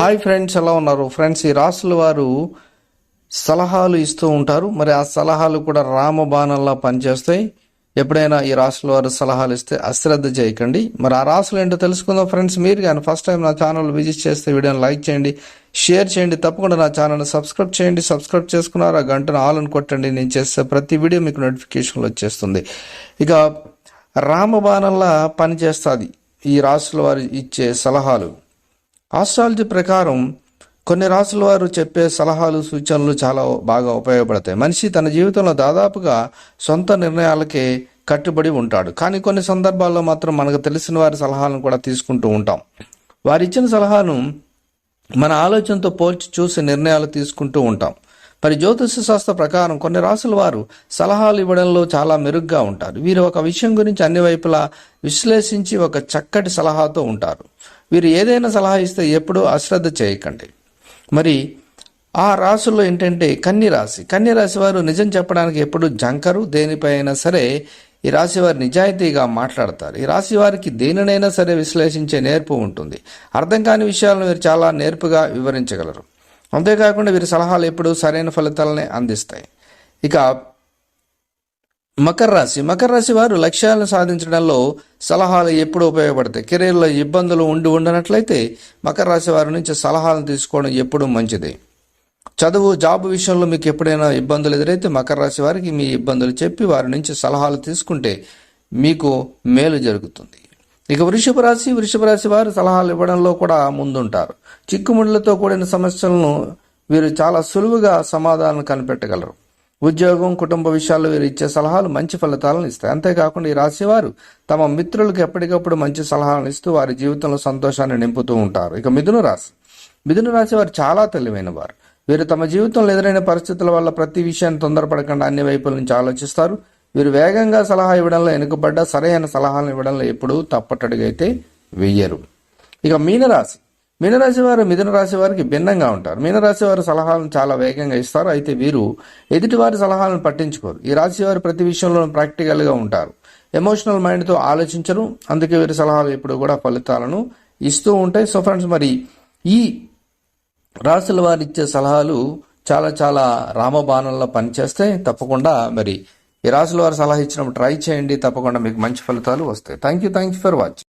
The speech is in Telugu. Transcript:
హాయ్ ఫ్రెండ్స్ ఎలా ఉన్నారు? ఫ్రెండ్స్ ఈ రాసుల వారు సలహాలు ఇస్తూ ఉంటారు. మరి ఆ సలహాలు కూడా రామబాణంలా పనిచేస్తాయి. ఎప్పుడైనా ఈ రాసుల వారు సలహాలు ఇస్తే అశ్రద్ధ చేయకండి. మరి ఆ రాసులు ఏంటో తెలుసుకుందాం ఫ్రెండ్స్. మీరు కానీ ఫస్ట్ టైం నా ఛానల్ విజిట్ చేస్తే వీడియోని లైక్ చేయండి షేర్ చేయండి తప్పకుండా నా ఛానల్ని సబ్స్క్రైబ్ చేయండి. సబ్స్క్రైబ్ చేసుకున్నారు ఆ గంటను ఆల్ అని కొట్టండి. నేను చేస్తే ప్రతి వీడియో మీకు నోటిఫికేషన్లు వచ్చేస్తుంది. ఇక రామబాణంలా పనిచేస్తుంది ఈ రాసుల వారు ఇచ్చే సలహాలు. ఆస్ట్రాలజీ ప్రకారం కొన్ని రాసుల వారు చెప్పే సలహాలు సూచనలు చాలా బాగా ఉపయోగపడతాయి. మనిషి తన జీవితంలో దాదాపుగా సొంత నిర్ణయాలకే కట్టుబడి ఉంటాడు. కానీ కొన్ని సందర్భాల్లో మాత్రం మనకు తెలిసిన వారి సలహాలను కూడా తీసుకుంటూ ఉంటాం. వారు ఇచ్చిన సలహాను మన ఆలోచనతో పోల్చి చూసి నిర్ణయాలు తీసుకుంటూ ఉంటాం. మరి జ్యోతిష శాస్త్ర ప్రకారం కొన్ని రాసుల వారు సలహాలు ఇవ్వడంలో చాలా మెరుగ్గా ఉంటారు. వీరు ఒక విషయం గురించి అన్ని వైపులా విశ్లేషించి ఒక చక్కటి సలహాతో ఉంటారు. వీరు ఏదైనా సలహా ఇస్తే ఎప్పుడూ అశ్రద్ధ చేయకండి. మరి ఆ రాసుల్లో ఏంటంటే కన్ని రాశి. కన్ని రాశి వారు నిజం చెప్పడానికి ఎప్పుడు జంకరు. దేనిపై అయినా సరే ఈ రాశి వారు నిజాయితీగా మాట్లాడతారు. ఈ రాశి వారికి దేనినైనా సరే విశ్లేషించే నేర్పు ఉంటుంది. అర్థం కాని విషయాలను వీరు చాలా నేర్పుగా వివరించగలరు. అంతేకాకుండా వీరి సలహాలు ఎప్పుడూ సరైన ఫలితాలనే అందిస్తాయి. ఇక మకర రాశి. మకర రాశి వారు లక్ష్యాలను సాధించడంలో సలహాలు ఎప్పుడు ఉపయోగపడతాయి. కెరీర్లో ఇబ్బందులు ఉండి ఉండనట్లయితే మకర రాశి వారి నుంచి సలహాలను తీసుకోవడం ఎప్పుడూ మంచిది. చదువు జాబ్ విషయంలో మీకు ఎప్పుడైనా ఇబ్బందులు ఎదురైతే మకర రాశి వారికి మీ ఇబ్బందులు చెప్పి వారి నుంచి సలహాలు తీసుకుంటే మీకు మేలు జరుగుతుంది. ఇక వృషభ రాశి వృషభ రాశి వారు సలహాలు ఇవ్వడంలో కూడా ముందుంటారు. చిక్కుముళ్ళతో కూడిన సమస్యలను వీరు చాలా సులువుగా సమాధానం కనిపెట్టగలరు. ఉద్యోగం కుటుంబ విషయాల్లో వీరు ఇచ్చే సలహాలు మంచి ఫలితాలను ఇస్తాయి. అంతేకాకుండా ఈ రాశివారు తమ మిత్రులకు ఎప్పటికప్పుడు మంచి సలహాలను ఇస్తూ వారి జీవితంలో సంతోషాన్ని నింపుతూ ఉంటారు. ఇక మిథున రాశి. మిథున రాశి వారు చాలా తెలివైన వారు. వీరు తమ జీవితంలో ఎదురైన పరిస్థితుల వల్ల ప్రతి విషయాన్ని తొందరపడకుండా అన్ని వైపుల నుంచి ఆలోచిస్తారు. వీరు వేగంగా సలహా ఇవ్వడంలో వెనుకబడ్డ సరైన సలహాలను ఇవ్వడంలో ఎప్పుడూ తప్పటడుగైతే వెయ్యరు. ఇక మీనరాశి. మీనరాశి వారు మిథున రాశి వారికి భిన్నంగా ఉంటారు. మీనరాశి వారు సలహాలను చాలా వేగంగా ఇస్తారు. అయితే వీరు ఎదుటివారి సలహాలను పట్టించుకోరు. ఈ రాశి వారు ప్రతి విషయంలో ప్రాక్టికల్గా ఉంటారు. ఎమోషనల్ మైండ్తో ఆలోచించరు. అందుకే వీరి సలహాలు ఎప్పుడు కూడా ఫలితాలను ఇస్తూ ఉంటాయి. సో ఫ్రెండ్స్ మరి ఈ రాశుల వారు ఇచ్చే సలహాలు చాలా చాలా రామబాణంలో పనిచేస్తాయి. తప్పకుండా మరి ఈ రాశుల వారు సలహా ఇచ్చినప్పుడు ట్రై చేయండి. తప్పకుండా మీకు మంచి ఫలితాలు వస్తాయి. Thank you thank you for watching.